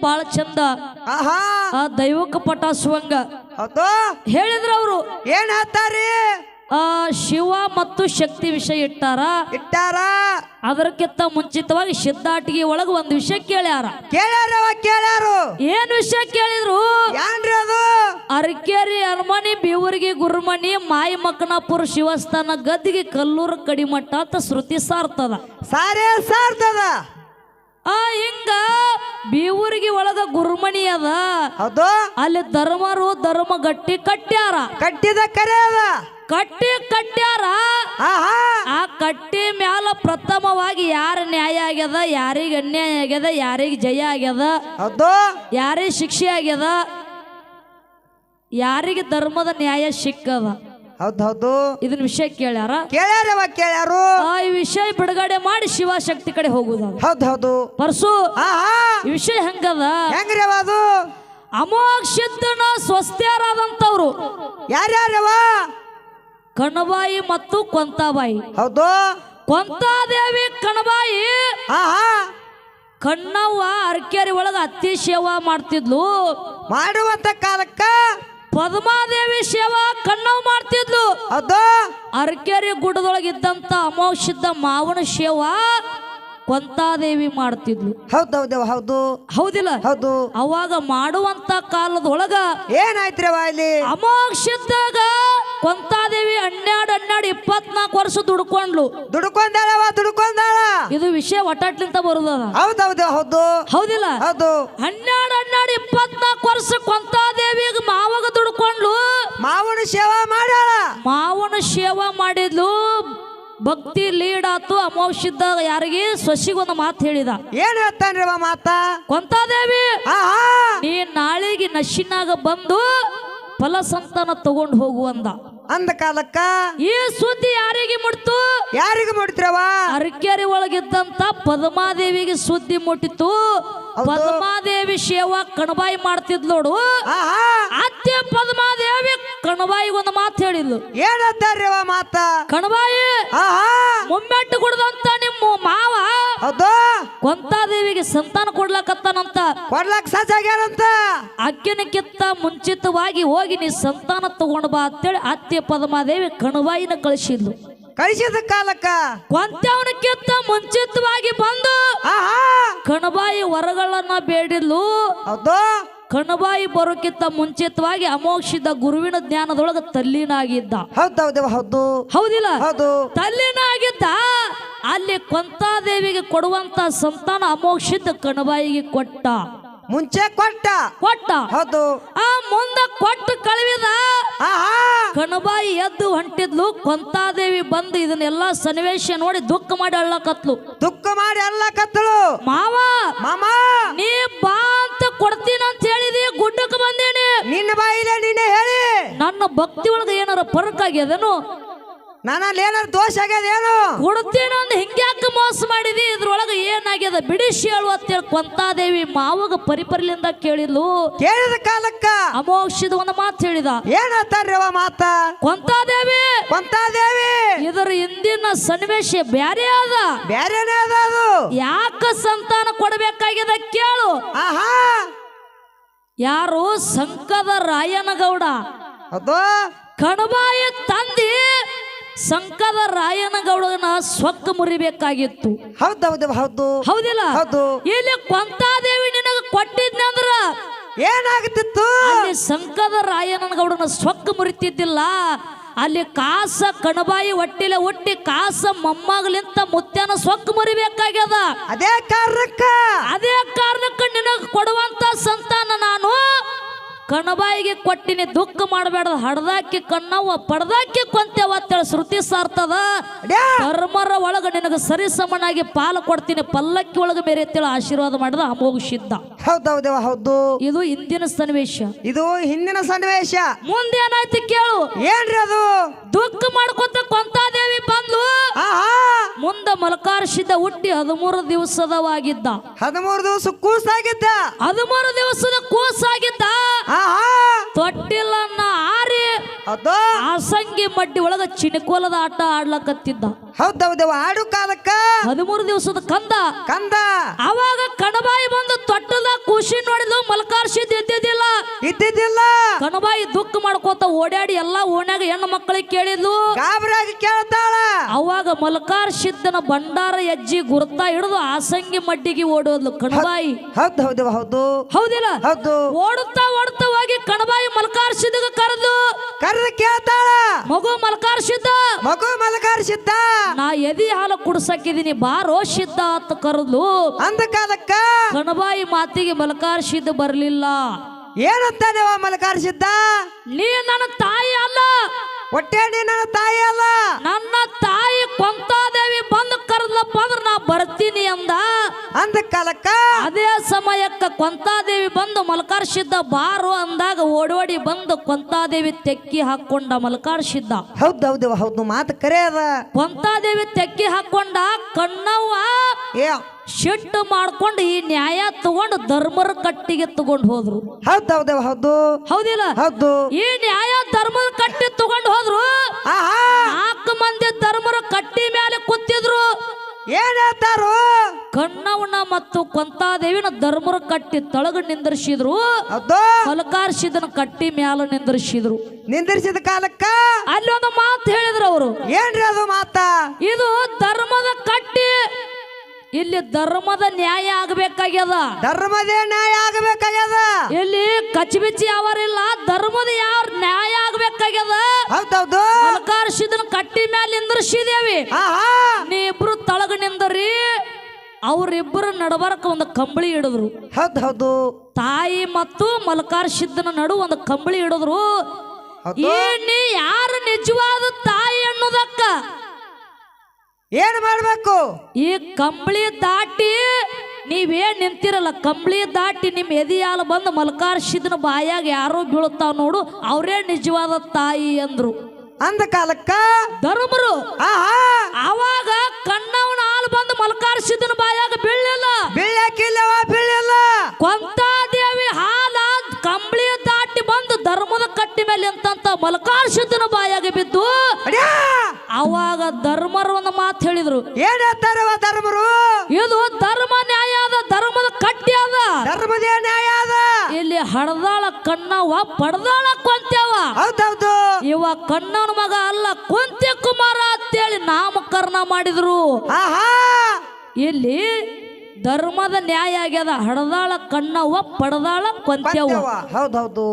ಬಾಳ ಚಂದ. ಆಹಾ. ಆ ದೈವಕ್ಕೆ ಪಟಾಸುವಂಗ. ಹೌದು. ಹೇಳಿದ್ರ ಅವರು. ಏನ್ ಹೇಳ್ತಾರಿ? ಆ ಶಿವ ಮತ್ತು ಶಕ್ತಿ ವಿಷಯ ಇಟ್ಟಾರ. ಇಟ್ಟಾರ. ಅದಕ್ಕಿಂತ ಮುಂಚಿತವಾಗಿ ಸಿದ್ಧಾಟಿಗೆ ಒಳಗ ಒಂದು ವಿಷಯ ಕೇಳ್ಯಾರ. ಕೇಳ್ಯಾರ ಕೇಳ್ಯಾರು. ಏನ್ ವಿಷಯ ಕೇಳಿದ್ರು? ಏನ್ರಿ ಅದು? ಅರಕೇರಿ ಅರಮನಿ ಬೇವರಿಗೆ ಗುರುಮಣಿ ಮಾಯಿ ಮಕ್ಕನಾಪುರ ಶಿವಸ್ಥಾನ ಗದ್ದಿಗೆ ಕಲ್ಲೂರು ಕಡಿಮಟ್ಟ ಅಂತ ಶ್ರುತಿ ಸಾರ್ತದ. ಸಾರೇ ಸಾರ್ತದ. ಆ ಹಿಂಗ ಬೇವೂರಿಗೆ ಒಳದ ಗುರುಮಣಿ ಅದ. ಹೌದು. ಅಲ್ಲಿ ಧರ್ಮರು ಧರ್ಮ ಗಟ್ಟಿ ಕಟ್ಟ್ಯಾರ. ಕಟ್ಟಿದ ಕರೆ ಅದ. ಕಟ್ಟಿ ಕಟ್ಟ್ಯಾರ. ಆಹಾ ಆ ಕಟ್ಟಿ ಮ್ಯಾಲ ಪ್ರಥಮವಾಗಿ ಯಾರ ನ್ಯಾಯ ಆಗ್ಯದ ಯಾರಿಗೆ ಅನ್ಯಾಯ ಆಗ್ಯದ ಯಾರಿಗೆ ಜಯ ಆಗ್ಯದ ಹೌದು. ಯಾರಿಗೆ ಶಿಕ್ಷೆ ಆಗ್ಯದ ಯಾರಿಗೆ ಧರ್ಮದ ನ್ಯಾಯ ಸಿಕ್ಕದ. ಹೌದು ಹೌದು. ಇದನ್ನ ವಿಷಯ ಕೇಳ್ಯಾರ? ಕೇಳ್ಯಾರವ ಕೇಳ್ಯಾರು. ಆ ಈ ವಿಷಯ ಬಿಡುಗಡೆ ಮಾಡಿ ಶಿವಶಕ್ತಿ ಕಡೆ ಹೋಗುದ ಹೌದು ಹೌದು. ಪರ್ಸು ಆ ಈ ವಿಷಯ ಹೆಂಗದ? ಹೆಂಗ್ರಿ ಅವ ಅದು? ಅಮೋಘ ಸಿದ್ಧನ ಸ್ವಸ್ತ್ಯರಾದಂತವ್ರು ಯಾರ್ಯಾರವ? ಕಣಬಾಯಿ ಮತ್ತು ಕೊಂತಾಬಾಯಿ. ಹೌದು. ಕೊಂತಾದೇವಿ ಕಣಬಾಯಿ. ಆಹಾ ಕಣ್ಣವ್ವ ಅರ್ಕೇರಿ ಒಳಗ ಅತಿ ಸೇವಾ ಮಾಡ್ತಿದ್ಲು. ಮಾಡುವಂತ ಕಾಲಕ್ಕ ಪದ್ಮಾದೇವಿ ಸೇವಾ ಕಣ್ಣು ಮಾಡ್ತಿದ್ಲು. ಅದ? ಅರ್ಕೇರಿ ಗುಡ್ಡದೊಳಗೆ ಇದ್ದಂತ ಅಮೋಘಿದ್ದ ಮಾವನ ಸೇವಾ ಕೊಂತಾದೇವಿ ಮಾಡ್ತಿದ್ಲು. ಹೌದು ಹೌದು. ಹೌದು ಹೌದಿಲ್ಲ? ಹೌದು. ಅವಾಗ ಮಾಡುವಂತ ಕಾಲದೊಳಗ ಏನಾಯ್ತ್ರಿ ಅಮೋಘಿದ್ದಾಗ ಕೊಂತಾದೇವಿ ಹನ್ನೆರಡು ಹನ್ನೆರಡು ಇಪ್ಪತ್ನಾಲ್ಕು ವರ್ಷ ದುಡ್ಕೊಂಡ್ಲು. ದುಡ್ಕೊಂಡಾಳವ ದುಡ್ಕೊಂಡಾಳ. ಇದು ವಿಷಯ ಒಟ್ಟಾಟ್ಲಿಂತ ಬರುದದ. ಹೌದು ಹೌದು. ಹೌದು ಹೌದಿಲ್ಲ? ಹೌದು. ಹನ್ನೆರಡು ಹನ್ನೆರಡು ಇಪ್ಪತ್ನಾಲ್ಕು ವರ್ಷ ಕೊಂತಾದೇವಿಗೆ ಮಾವಾಗ ದುಡ್ಕೊಂಡ್ಲು. ಮಾವನ ಸೇವಾ ಮಾಡ ಮಾವನ ಸೇವಾ ಮಾಡಿದ್ಲು. ಭಕ್ತಿ ಲೀಡ್ ಆತು ಇದ್ದಾಗ ಯಾರಿಗೆ ಸೊಸಿಗೊಂದು ಮಾತು ಹೇಳಿದ. ಏನ್ ಹೇಳ್ತಾನ್ರಿ ಅವ ಮಾತ? ಕೊಂತಾದೇವಿ ನೀ ನಾಳೆಗೆ ನಶಿನಾಗ ಬಂದು ಫಲ ಸಂತಾನ ತಗೊಂಡು ಹೋಗುವಂದ ಅಂದ ಕಾಲಕ್ಕ ಈ ಸುದ್ದಿ ಯಾರಿಗೆ ಮುಟ್ತು? ಯಾರಿಗೆ ಮುಟ್ತಿರವ ಅರಕೆರೆ ಒಳಗಿದ್ದಂತ ಪದ್ಮಾದೇವಿಗೆ ಸುದ್ದಿ ಮುಟ್ಟಿತು ಪದ್ಮಾದೇವಿ ಸೇವಾ ಕಣಬಾಯಿ ಮಾಡ್ತಿದ್ ನೋಡು. ಅತ್ತೆ ಪದ್ಮಾದೇವಿ ಕಣಬಾಯಿ ಒಂದು ಮಾತು ಹೇಳಿದ್ಲು. ಏನ್ ಹೇಳ್ತಾರ್ರಿ ಅವ ಮಾತ? ಕಣಬಾಯಿ ಮುಮ್ಮೆಟ್ಟು ಕುಡ್ದಂತ ನಿಮ್ಮ ಮಾವ ಕೊಂತಾದೇವಿಗೆ ಸಂತಾನ ಕೊಡ್ಲಕತ್ತಾನಂತ. ಕೊಡ್ಲಕ್ ಸಜ್ಜಾಗ್ಯಾರಂತ ಅಕ್ಕಿನಕ್ಕಿಂತ ಮುಂಚಿತವಾಗಿ ಹೋಗಿ ನೀ ಸಂತಾನ ತಗೊಂಡ್ ಬಾ ಅಂತೇಳಿ ಅತ್ತೆ ಪದ್ಮಾದೇವಿ ಕಣಬಾಯಿನ ಕಳಿಸಿದ್ಲು. ಕಳಿಸಿದ ಕಾಲಕ್ಕ. ಕೊಂತವನಕ್ಕಿಂತ ಮುಂಚಿತವಾಗಿ ಬಂದು ಕಣಬಾಯಿ ವರಗಳನ್ನ ಬೇಡಿದ್ಲು. ಹೌದು. ಕಣಬಾಯಿ ಬರೋಕ್ಕಿಂತ ಮುಂಚಿತವಾಗಿ ಅಮೋಕ್ಷಿದ ಗುರುವಿನ ಜ್ಞಾನದೊಳಗ ತಲ್ಲೀನಾಗಿದ್ದ. ಹೌದು ಹೌದು. ಹೌದು ಹೌದಿಲ್ಲ? ಹೌದು. ತಲ್ಲೀನಾಗಿದ್ದ. ಅಲ್ಲಿ ಕೊಂತಾದೇವಿಗೆ ಕೊಡುವಂತ ಸಂತಾನ ಅಮೋಕ್ಷಿದ ಕಣಬಾಯಿಗೆ ಕೊಟ್ಟ. ಮುಂಚೆ ಕೊಟ್ಟ. ಕೊಟ್ಟ. ಹೌದು. ಆ ಮುಂದ ಕೊಟ್ಟು ಕಳುವಿದ ಕಣಬಾಯಿ ಎದ್ದು ಹೊಂಟಿದ್ಲು ಕೊಂತಾದೇವಿ ಬಂದು ಇದನ್ನೆಲ್ಲ ಸನ್ನಿವೇಶ ನೋಡಿ ದುಃಖ ಮಾಡಿ ಅಳ್ಳಕತ್ಲು. ದುಃಖ ಮಾಡಿ ಕತ್ತಳು ಮಾವ ಮಾಮ. ನೀ ಬಾ ಅಂತ ಕೊಡ್ತೀನಿ ಅಂತ ಹೇಳಿದಿ ಗುಡ್ಡಕ್ಕೆ ಬಂದೇನಿ. ನಿನ್ನ ಬಾಯಿಲೆ ನೀನೆ ಹೇಳಿ. ನನ್ನ ಭಕ್ತಿ ಒಳಗೆ ಏನಾರ ಪರಕ್ ಆಗ್ಯದೇನು? ನನ್ನಲ್ಲಿ ಏನಾರ ದೋಷ ಆಗ್ಯದೇನು? ಏನು ಅಂದ್ ಹಿಂಗ್ಯಾಕ ಮೋಸ ಮಾಡಿದಿ? ಇದ್ರೊಳಗೆ ಏನಾಗ್ಯದ? ಬಿಡಿಸಿ ಹೇಳು ಅಂತೇಳಿ ಕೊಂತಾದೇವಿ ಮಾವಗ ಪರಿಪರಿಲಿಂದ ಕೇಳಿದ್ಲು. ಕೇಳಿದ ಕಾಲಕ್ಕ ಅಮೋಕ್ಷದ ಒಂದು ಮಾತು ಹೇಳಿದ. ಏನ್ ಹೇಳ್ತಾರ್ರಿ ಅವ ಮಾತ? ಕೊಂತಾದೇವಿ! ಕೊಂತಾದೇವಿ! ಇದರ ಹಿಂದಿನ ಸನ್ನಿವೇಶ ಬ್ಯಾರೆ ಅದ. ಬ್ಯಾರೇನೇ ಅದ ಅದು? ಯಾಕ ಸಂತಾನ ಕೊಡಬೇಕಾಗ್ಯದ ಕೇಳು. ಆಹಾ! ಯಾರು ಸಂಕದ ರಾಯನಗೌಡ. ಅದು? ಕಣಬಾಯಿ ತಂದಿ ಸಂಕದ ರಾಯನಗೌಡನ ಸೊಕ್ಕ ಮುರಿಬೇಕಾಗಿತ್ತು. ಹೌದು ಹೌದು ಹೌದು. ಹೌದಿಲ್ಲ? ಹೌದು. ಇಲ್ಲಿ ಕೊಂತಾದೇವಿ ನಿನಗ ಕೊಟ್ಟಿದ್ನಂದ್ರ ಏನಾಗುತ್ತಿತ್ತು ಅಲ್ಲಿ ಸಂಕದ ರಾಯನಗೌಡನ ಸೊಕ್ಕ ಮುರಿತಿದ್ದಿಲ್ಲ. ಅಲ್ಲಿ ಕಾಸ ಕಣಬಾಯಿ ಒಟ್ಟಿಲೆ ಒಟ್ಟಿ ಕಾಸ ಮೊಮ್ಮಗಳಿಂತ ಮುತ್ಯನ ಸೊಕ್ಕ ಮುರಿಬೇಕಾಗ್ಯದ. ಅದೇ ಕಾರಣಕ್ಕ. ಅದೇ ಕಾರಣಕ್ಕೆ ನಿನಗೆ ಕೊಡುವಂತ ಸಂತಾನ ನಾನು ಕಣಬಾಯಿಗೆ ಕೊಟ್ಟಿನಿ ದುಃಖ ಮಾಡಬೇಡ ಹಡ್ದಾಕಿ ಕಣ್ಣವ್ವ ಪಡ್ದಾಕಿ ಕೊಂತೇವ ಅಂತೇಳಿ ಶ್ರುತಿ ಸಾರ್ತದ. ಧರ್ಮರ ಒಳಗ ನಿನಗೆ ಸರಿ ಸಮನಾಗಿ ಪಾಲು ಕೊಡ್ತೀನಿ ಪಲ್ಲಕ್ಕಿ ಒಳಗೆ ಬೇರೆ ಅಂತೇಳಿ ಆಶೀರ್ವಾದ ಮಾಡಿದ ಅಮೋಘ ಹೌದು ಹೌದು. ಹೌದು ಇದು ಹಿಂದಿನ ಸನ್ನಿವೇಶ. ಇದು ಹಿಂದಿನ ಸನ್ನಿವೇಶ. ಮುಂದೇನಾಯ್ತು ಕೇಳು. ಏನ್ರಿ ಅದು? ದುಃಖ ಮಾಡ್ಕೊತ ಕೊಂತಾದೇವಿ ಬಂದ್ಲು. ಮುಂದ ಮಲಕಾರ ಸಿದ್ಧ ಹುಟ್ಟಿ ಹದಿಮೂರು ದಿವಸದವಾಗಿದ್ದ. ಹದಿಮೂರು ದಿವಸ ಕೂಸಾಗಿದ್ದ. ಹದಿಮೂರು ದಿವಸದ ಕೂಸಾಗಿದ್ದ. ತೊಟ್ಟಿಲನ್ನ ಆರಿ ಅಸಂಗಿ ಆಸಂಗಿ ಮಡ್ಡಿ ಒಳಗ ಚಿನಕೋಲದ ಆಟ ಆಡ್ಲಕತ್ತಿದ್ದ. ಹೌದು ಹೌದು ಆಡು ಕಾಲಕ್ಕ. ಹದಿಮೂರು ದಿವಸದ ಕಂದ. ಕಂದ. ಅವಾಗ ಕಣಬಾಯಿ ಬಂದು ತೊಟ್ಟದ ಖುಷಿ ನೋಡಿದ್ಲು ಎದ್ದಿದ್ದಿಲ್ಲ ಇದ್ದಿದ್ದಿಲ್ಲ. ಕಣಬಾಯಿ ದುಃಖ ಮಾಡ್ಕೋತ ಓಡಾಡಿ ಎಲ್ಲಾ ಓಣ್ಯಾಗ ಹೆಣ್ಣು ಮಕ್ಕಳಿಗೆ ಕೇಳಿದ್ಲು. ಗಾಬರಾಗಿ ಕೇಳ್ತಾಳ. ಅವಾಗ ಮಲ್ಕಾರ್ ಸಿದ್ದನ ಭಂಡಾರ ಹೆಜ್ಜಿ ಗುರ್ತಾ ಹಿಡಿದು ಆಸಂಗಿ ಮಡ್ಡಿಗೆ ಓಡೋದ್ಲು. ಕಣಬಾಯಿ. ಹೌದು ಹೌದು ಹೌದು ಹೌದಿಲ್ಲ? ಹೌದು. ಓಡುತ್ತಾ ಓಡುತ್ತಾ ಹೋಗಿ ಕಣಬಾಯಿ ಮಲ್ಕಾರ್ ಸಿದ್ದಗ ಕರೆದು ಕರೆದು ಕೇಳ್ತಾಳ. ಮಗು ಮಲ್ಕಾರ್ ಸಿದ್ದ ಮಗು ಮಲಕಾರಿಸಿದ್ದ ನಾ ಎದಿ ಹಾಲು ಕುಡ್ಸಕ್ಕಿದೀನಿ ಬಾರೋ ಸಿದ್ದ ಅಂತ ಕರೆದ್ಲು. ಅಂದ ಕಾಲಕ್ಕ ಕಣಬಾಯಿ ಮಾತಿಗೆ ಮಲ್ಕಾರ್ ಸಿದ್ದ ಬರ್ಲಿಲ್ಲ. ಏನಂತಾನೆವ ಮಲಕಾರಿಸಿದ್ದ? ನೀ ನನ್ನ ತಾಯಿ ಅಲ್ಲ. ಹೊಟ್ಟೆ ನೀ ನನ್ನ ತಾಯಿ ಅಲ್ಲ. ನನ್ನ ತಾಯಿ ಕೊಂತಾದೇವಿ ಬಂದು ಕರೆದ್ಲಪ್ಪ ಅಂದ್ರೆ ನಾ ಬರ್ತೀನಿ ಅಂದ. ಅಂದ ಕಾಲಕ್ಕ? ಅದೇ ಸಮಯಕ್ಕ ಕೊಂತಾದೇವಿ ಬಂದು ಮಲ್ಕಾರ್ಸಿದ್ದ ಬಾರು ಅಂದಾಗ ಓಡೋಡಿ ಬಂದು ಕೊಂತಾದೇವಿ ತೆಕ್ಕಿ ಹಾಕೊಂಡ ಮಲ್ಕಾರ್ಸಿದ್ದ. ಹೌದು ಹೌದು ಹೌದು ಮಾತು ಕರೆ ಅದ. ಕೊಂತಾದೇವಿ ತೆಕ್ಕಿ ಹಾಕೊಂಡ ಕಣ್ಣವ್ವ. ಏ ಶಿಟ್ಟು ಮಾಡ್ಕೊಂಡು ಈ ನ್ಯಾಯ ತಗೊಂಡು ಧರ್ಮರ ಕಟ್ಟಿಗೆ ತಗೊಂಡು ಹೋದ್ರು. ಹೌದು ಹೌದು ಹೌದು. ಹೌದಿಲ್ಲ? ಹೌದು. ಈ ನ್ಯಾಯ ಧರ್ಮದ ಕಟ್ಟಿ ತಗೊಂಡು ಹೋದ್ರು. ನಾಲ್ಕು ಮಂದಿ ಧರ್ಮರ ಕಟ್ಟಿ ಮೇಲೆ ಕೂತಿದ್ರು. ಏನ್ ಹೇಳ್ತಾರು? ಕಣ್ಣವನ ಮತ್ತು ಕೊಂತಾದೇವಿನ ಧರ್ಮರ ಕಟ್ಟಿ ತಳಗ ನಿಂದ್ರಿಸಿದ್ರು. ಹೌದು. ಮಲಕಾರ್ಸಿದನ ಕಟ್ಟಿ ಮ್ಯಾಲ ನಿಂದ್ರಿಸಿದ್ರು. ನಿಂದಿರಿಸಿದ ಕಾಲಕ್ಕ? ಅಲ್ಲಿ ಒಂದು ಮಾತು ಹೇಳಿದ್ರು ಅವರು. ಏನ್ರಿ ಅದು ಮಾತಾ? ಇದು ಧರ್ಮದ ಕಟ್ಟಿ ಇಲ್ಲಿ ಧರ್ಮದ ನ್ಯಾಯ ಆಗಬೇಕಾಗ್ಯದ. ಧರ್ಮದ ನ್ಯಾಯ ಆಗಬೇಕಾಗ್ಯದ. ಇಲ್ಲಿ ಕಚ್ಬಿಚ್ಚಿ ಅವರಿಲ್ಲ ಧರ್ಮದ ಯಾರ ನ್ಯಾಯ ಆಗ್ಬೇಕಾಗ್ಯದ? ಹೌದೌದು. ಮಲಕಾರ್ಸಿದನ ಕಟ್ಟಿ ಮ್ಯಾಲ ನಿಂದ್ರಿಸಿದೇವಿ. ನೀ ಇಬ್ರು ತಳಗ ನಿಂದ್ರಿ ಅವ್ರಿಬ್ಬರು ನಡಬಾರಕ ಒಂದು ಕಂಬಳಿ ಹಿಡಿದ್ರು. ಹೌದು ಹೌದು ತಾಯಿ ಮತ್ತು ಮಲಕಾರ್ ಸಿದ್ಧನ ನಡು ಒಂದು ಕಂಬಳಿ ಹಿಡಿದ್ರು. ಏ ನೀ ಯಾರು ನಿಜವಾದ ತಾಯಿ ಅನ್ನೋದಕ್ಕ? ಏನ್ ಮಾಡ್ಬೇಕು? ಈ ಕಂಬಳಿ ದಾಟಿ ನೀವೇನ್ ನಿಂತಿರಲ್ಲ ಕಂಬಳಿ ದಾಟಿ ನಿಮ್ ಎದಿಯಾಲ ಬಂದು ಮಲ್ಕಾರ್ಸಿದನ ಬಾಯಾಗ ಯಾರೋ ಬೀಳುತ್ತಾವ ನೋಡು ಅವರೇ ನಿಜವಾದ ತಾಯಿ ಅಂದ್ರು. ಅಂದ ಕಾಲಕ್ಕ? ಧರ್ಮರು ಅವಾಗ ಕಣ್ಣವನ ಹಾಲು ಬಂದು ಮಲ್ಕಾರ್ಸಿದನ ಬಾಯಾಗ ಬೀಳಲಿಲ್ಲ. ಬೀಳಕ್ಕಿಲ್ಲವ ಬೀಳಲ್ಲ ಕೊಂತಾದೇವಿ ಹಾಲ ಕಂಬಳಿ ದಾಟಿ ಬಂದು ಧರ್ಮದ ಕಟ್ಟಿ ಮೇಲೆ ಅಂತಂತ ಮಲಕಾರ್ ಸಿದ್ದನ ಬಾಯಾಗ ಬಿದ್ದು! ಅವಾಗ ಧರ್ಮರು ಒಂದು ಮಾತು ಹೇಳಿದ್ರು. ಏನ್ ಹೇಳ್ತಾರವ ಧರ್ಮರು? ಇದು ಧರ್ಮ ನ್ಯಾಯ ಅದ ಧರ್ಮದ ಕಟ್ಟಿ ಅದ. ಧರ್ಮದ ನ್ಯಾಯ ಅದ. ಇಲ್ಲಿ ಹಡದಾಳ ಕಣ್ಣವ ಪಡ್ದಾಳ ಕೊಂತ್ಯವ ಹೌದೌದು. ಇವ ಕಣ್ಣನ ಮಗ ಅಲ್ಲ ಕೊಂತ್ಯ ಕುಮಾರ ಅಂತೇಳಿ ನಾಮಕರಣ ಮಾಡಿದ್ರು. ಇಲ್ಲಿ ಧರ್ಮದ ನ್ಯಾಯ ಆಗ್ಯದ ಹಡದಾಳ ಕಣ್ಣವ ಪಡದಾಳ ಕೊಂತ್ಯವ ಹೌದೌದು.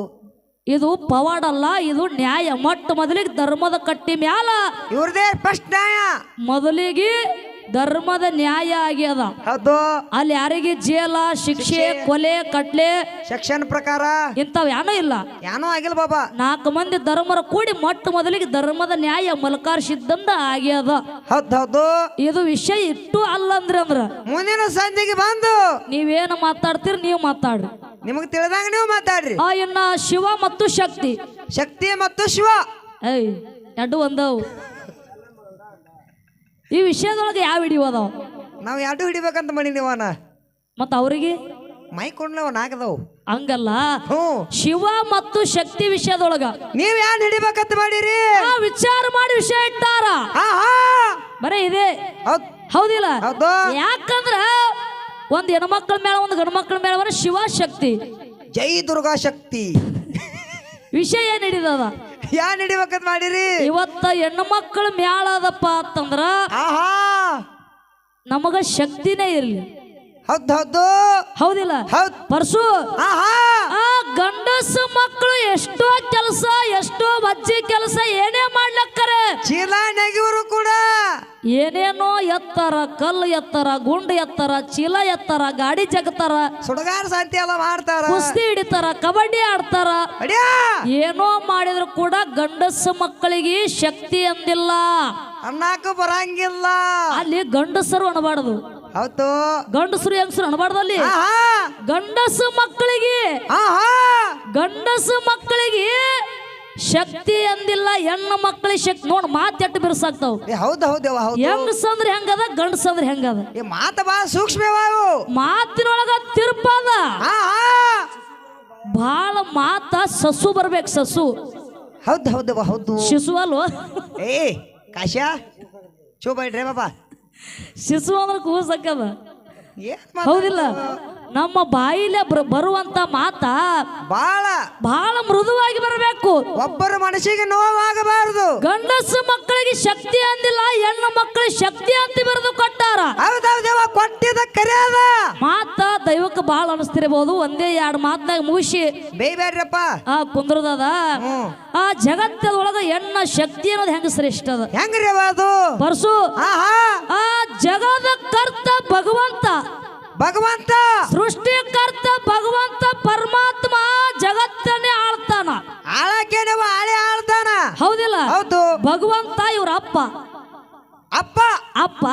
ಇದು ಪವಾಡಲ್ಲ ಇದು ನ್ಯಾಯ. ಮೊಟ್ಟ ಮೊದಲಿಗೆ ಧರ್ಮದ ಕಟ್ಟಿ ಮ್ಯಾಲ ಇವ್ರದೇ ಫಸ್ಟ್ ನ್ಯಾಯ. ಮೊದಲಿಗೆ ಧರ್ಮದ ನ್ಯಾಯ ಆಗ್ಯದ ಹೌದು. ಅಲ್ಲಿ ಯಾರಿಗೆ ಜೇಲ ಶಿಕ್ಷೆ ಕೊಲೆ ಕಟ್ಲೆ ಸೆಕ್ಷನ್ ಪ್ರಕಾರ. ಇಂಥವ್ ಏನೂ ಇಲ್ಲ. ಏನೂ ಆಗಿಲ್ಲ ಬಾಬಾ. ನಾಲ್ಕು ಮಂದಿ ಧರ್ಮರ ಕೂಡಿ ಮೊಟ್ಟ ಮೊದಲಿಗೆ ಧರ್ಮದ ನ್ಯಾಯ ಮಲ್ಕಾರ್ಸಿದ್ದಂದ ಆಗ್ಯದ ಹೌದೌದು ಇದು ವಿಷಯ ಇಟ್ಟು ಅಲ್ಲಂದ್ರೆ ಅಂದ್ರ ಮುಂದಿನ ಸಂಧಿಗೆ ಬಂದು. ನೀವೇನು ಮಾತಾಡ್ತೀರಿ ನೀವು ಮಾತಾಡ್ರಿ. ನಿಮಗೆ ತಿಳಿದಾಗ ನೀವು ಮಾತಾಡ್ರಿ. ಆ ಇನ್ನ ಶಿವ ಮತ್ತು ಶಕ್ತಿ. ಶಕ್ತಿ ಮತ್ತು ಶಿವ. ಏಯ್ ಎರಡು ಒಂದವು. ಈ ವಿಷಯದೊಳಗೆ ಯಾವ ಅದಾವ ನಾವು ಎರಡು ಹಿಡಿಬೇಕಂತ ಮಾಡಿನಿವನ ನೀವನ ಮತ್ತು ಅವರಿಗೆ? ಮೈ ಕೊಂಡ್ಲವ ನಾಗದವು ಹಂಗಲ್ಲ. ಹ್ಞೂ. ಶಿವ ಮತ್ತು ಶಕ್ತಿ ವಿಷಯದೊಳಗ. ನೀವ್ ಯಾನ್ ಹಿಡಿಬೇಕಂತ ಮಾಡಿರಿ? ಆ ವಿಚಾರ ಮಾಡಿ ವಿಷಯ ಇಟ್ಟಾರ. ಆಹಾ. ಬರೇ ಇದೆ. ಹೌದ್. ಹೌದಿಲ್ಲ? ಹೌದು. ಯಾಕಂದ್ರ ಒಂದ್ ಹೆಣ್ಮಕ್ಳ ಮೇಲೆ ಒಂದು ಗಂಡು ಮಕ್ಕಳ ಮೇಲೆ ಬರೋ ಶಿವ ಶಕ್ತಿ. ಜೈ ದುರ್ಗಾ ಶಕ್ತಿ. ವಿಷಯ ಏನ್ ಹಿಡಿದದ? ಯಾನ್ ಹಿಡಿಬೇಕಂತ ಮಾಡಿರಿ? ಇವತ್ತ ಹೆಣ್ಣು ಮಕ್ಕಳು ಮ್ಯಾಳ ಅದಪ್ಪ ಅಂತಂದ್ರ ಆಹಾ! ನಮಗ ಶಕ್ತಿನೇ ಇರ್ಲಿ. ಹೌದ್ ಹೌದು. ಹೌದಿಲ್ಲ? ಹೌದ್. ಪರ್ಸು. ಆಹಾ! ಆ ಗಂಡಸ ಮಕ್ಕಳು ಎಷ್ಟೋ ಕೆಲಸ ಎಷ್ಟೋ ಬಜ್ಜಿ ಕೆಲಸ ಏನೇ ಏನೇನೋ ಎತ್ತರ ಕಲ್ಲು ಎತ್ತರ ಗುಂಡು ಎತ್ತರ ಚೀಲ ಎತ್ತರ ಗಾಡಿ ಜಗತಾರ ಸುಡಗಾರ ಶಾಂತಿ ಎಲ್ಲ ಮಾಡ್ತಾರ. ಕುಸ್ತಿ ಹಿಡಿತಾರ ಕಬಡ್ಡಿ ಆಡ್ತಾರ. ಏನೋ ಮಾಡಿದ್ರು ಕೂಡ ಗಂಡಸು ಮಕ್ಕಳಿಗೆ ಶಕ್ತಿ ಅಂದಿಲ್ಲ. ಅನ್ನಕ್ಕೆ ಬರಂಗಿಲ್ಲ. ಅಲ್ಲಿ ಗಂಡಸರು ಅಣಬಾರ್ದು ಹೌದು. ಗಂಡಸರು ಹೆಂಗಸರು ಅಣಬಾರ್ದು ಅಲ್ಲಿ. ಗಂಡಸು ಮಕ್ಕಳಿಗೆ ಗಂಡಸು ಮಕ್ಕಳಿಗೆ ಶಕ್ತಿ ಅಂದಿಲ್ಲ ಹೆಣ್ಣು ಮಕ್ಕಳಿಗೆ ಶಕ್ತಿ ನೋಡ್ ಮಾತೆಟ್ಟು ಬಿರ್ಸಾಕ್ತಾವ್ ಏ ಹೌದು ಹೌದವ ಹೌದು. ಹೆಂಗಸಂದ್ರೆ ಹೆಂಗದ ಗಂಡಸಂದ್ರೆ ಹೆಂಗದ. ಈ ಮಾತ ಬಾ ಸೂಕ್ಷ್ಮವಾವು ಮಾತಿನೊಳಗ ತಿರುಪದ. ಆ ಬಹಳ ಮಾತ ಸಸು ಬರ್ಬೇಕು ಸಸು. ಹೌದು ಹೌದವ ಹೌದು. ಶಿಶು ಅಲ್ವ? ಏ ಕಾಶ್ಯ ಚೂ ಬೈಡ್ರಿ ಬಾಬಾ. ಶಿಶು ಅಂದ್ರೆ ಕೂಸಕ್ಕದ ಏನ್ ಹೌದಿಲ್ಲ. ನಮ್ಮ ಬಾಯಿಲೆ ಬರ್- ಬರುವಂತ ಮಾತ ಬಹಳ ಬಹಳ ಮೃದುವಾಗಿ ಬರಬೇಕು. ಒಬ್ಬರ ಮನಸ್ಸಿಗೆ ನೋವಾಗಬಾರದು. ಗಂಡಸು ಮಕ್ಕಳಿಗೆ ಶಕ್ತಿ ಅಂದಿಲ್ಲ ಹೆಣ್ಣು ಮಕ್ಕಳಿಗೆ ಶಕ್ತಿ ಅಂತ ಬರೆದು ಕೊಟ್ಟಾರ. ಹೌದೌದೇವ ಕೊಟ್ಟಿದ ಕರೆ ಅದ. ಮಾತ ದೈವಕ್ಕೆ ಬಹಳ ಅನಿಸ್ತಿರಬಹುದು ಒಂದೇ ಎರಡು ಮಾತನಾಗ ಮುಗಿಸಿ. ಬೇಯ್ಬೇಡ್ರಪ್ಪ ಆ ಕುಂದ್ರದದ. ಹ್ಮ್ ಆ ಜಗತ್ತದೊಳಗ ಹೆಣ್ಣ ಶಕ್ತಿ ಅನ್ನೋದು ಹೆಂಗ ಶ್ರೇಷ್ಠ ಅದ? ಹೆಂಗ್ರಿ ಅದು? ಪರಸು. ಆಹಾ. ಆ ಜಗದ ಕರ್ತ ಭಗವಂತ. ಭಗವಂತ! ಸೃಷ್ಟಿಕರ್ತ ಭಗವಂತ ಪರಮಾತ್ಮ ಜಗತ್ತನ್ನೇ ಆಳ್ತಾನ. ಆಳಕ್ಕೆ ನೀವು ಆಳೆ ಆಳ್ತಾನ. ಹೌದಿಲ್ಲ? ಹೌದು. ಭಗವಂತ ಇವ್ರ ಅಪ್ಪ. ಅಪ್ಪ? ಅಪ್ಪ.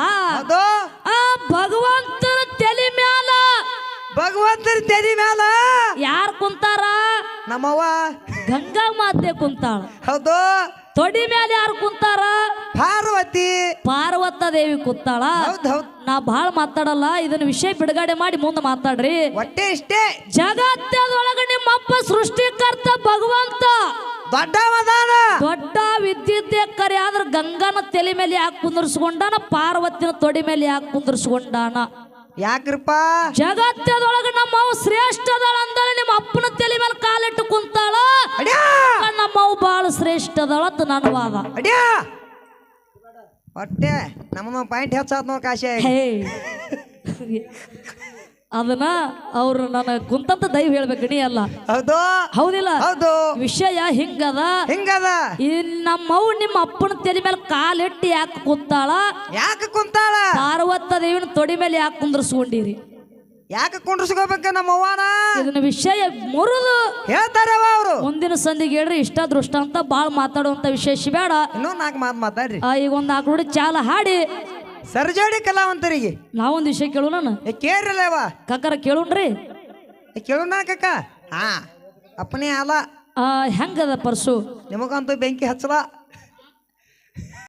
ಆ ಭಗವಂತನ ತಲೆ ಮ್ಯಾಲ. ಭಗವಂತನ ತಲೆ ಮ್ಯಾಲ? ಯಾರು ಕುಂತಾರ? ನಮ್ಮವ್ವ. ಗಂಗಾ ಮಾತೆ ಕುಂತಾಳ. ಹೌದು. ತೊಡಿ ಮೇಲೆ ಯಾರು ಕುಂತಾರ? ಪಾರ್ವತಿ. ಪಾರ್ವತ ದೇವಿ ಕುತ್ತಾಳ ಹೌದ್ ಹೌದ್. ನಾ ಬಹಳ ಮಾತಾಡಲ್ಲ ಇದನ್ನ ವಿಷಯ ಬಿಡುಗಡೆ ಮಾಡಿ ಮುಂದೆ ಮಾತಾಡ್ರಿ. ಒಟ್ಟೆ ಇಷ್ಟೇ. ಜಗತ್ತದೊಳಗ ನಿಮ್ಮಪ್ಪ ಸೃಷ್ಟಿಕರ್ತ ಭಗವಂತ. ದೊಡ್ಡವದಾನ. ದೊಡ್ಡ ವಿದ್ಯುತ್ತೆ ಕರೆ ಆದ್ರ ಗಂಗನ ತಲೆ ಮೇಲೆ ಯಾಕೆ ಕುಂದರ್ಸ್ಕೊಂಡಾನ? ಪಾರ್ವತಿನ ತೊಡಿ ಮೇಲೆ ಯಾಕೆ ಕುಂದರ್ಸ್ಕೊಂಡಾನ? ಯಾಕ್ರಪ್ಪ? ಜಗತ್ತದೊಳಗ ನಮ್ಮವ್ ಶ್ರೇಷ್ಠ ಅದಾಳ ಅಂದ್ರೆ ನಿಮ್ಮ ಅಪ್ಪನ ತಲೆ ಮೇಲೆ ಕಾಲಿಟ್ಟು ಕುಂತಾಳ? ಅಡ್ಯಾ! ನಮ್ಮವ್ ಬಾಳ ಶ್ರೇಷ್ಠ ಅದಾಳ ಅಂತ ನನ್ನ ವಾದ. ಅಡ್ಯಾ! ಹೊಟ್ಟೆ ನಮ್ಮ ಪಾಯಿಂಟ್ ಹೆಚ್ಚಾತ್ ನೋಡ್ ಕಾಶಿ ಅದನ್ನ ಅವ್ರು ನನ್ನ ಕುಂತಂತ ದೈವ ಹೇಳ್ಬೇಕು ನೀ ಅಲ್ಲ. ಹೌದು. ಹೌದಿಲ್ಲ? ಹೌದು. ವಿಷಯ ಹಿಂಗದ? ಹಿಂಗದ? ಈ ನಮ್ಮವ್ ನಿಮ್ಮ ಅಪ್ಪನ ತಲೆ ಮೇಲೆ ಕಾಲಿಟ್ಟು ಯಾಕೆ ಕುಂತಾಳ? ಯಾಕೆ ಕುಂತಾಳ? ಪಾರ್ವತ ದೇವಿನ ತೊಡಿ ಮೇಲೆ ಯಾಕೆ ಕುಂದ್ರಸ್ಕೊಂಡಿರಿ? ಯಾಕೆ ಕುಂಡ್ರಸ್ಕೋಬೇಕ ನಮ್ಮ ಅವ್ವನ ಇದನ್ನ ವಿಷಯ ಮುರಿದು ಹೇಳ್ತಾರೆ ಅವರು. ಮುಂದಿನ ಸಂಧಿಗೆ ಹೇಳ್ರಿ ಇಷ್ಟ ದೃಷ್ಟ ಅಂತ ಭಾಳ ಮಾತಾಡುವಂತ ವಿಶೇಷ ಬೇಡ. ಇನ್ನೂ ನಾಲ್ಕು ಮಾತು ಮಾತಾಡ್ರಿ. ಈಗ ಒಂದು ನಾಲ್ಕು ನೋಡಿ ಚಾಲ ಹಾಡಿ. ಸರ್ಜೋಡಿ ಕಲಾವಂತರಿಗೆ. ನಾವೊಂದು ವಿಷಯ ಕೇಳೋಣ ಏ ಕೇಳ್ರಲ್ಲವ ಕಕ್ಕರ ಕೇಳೋಣ್ರಿ? ಏ ಕೇಳೋಣ ಕಕ್ಕ ಹಾ. ಅಪ್ಪನೇ ಅಲ್ಲ ಆ, ಹೆಂಗದ ಪರ್ಸು? ನಿಮಗಂತೂ ಬೆಂಕಿ ಹಚ್ಚಲ.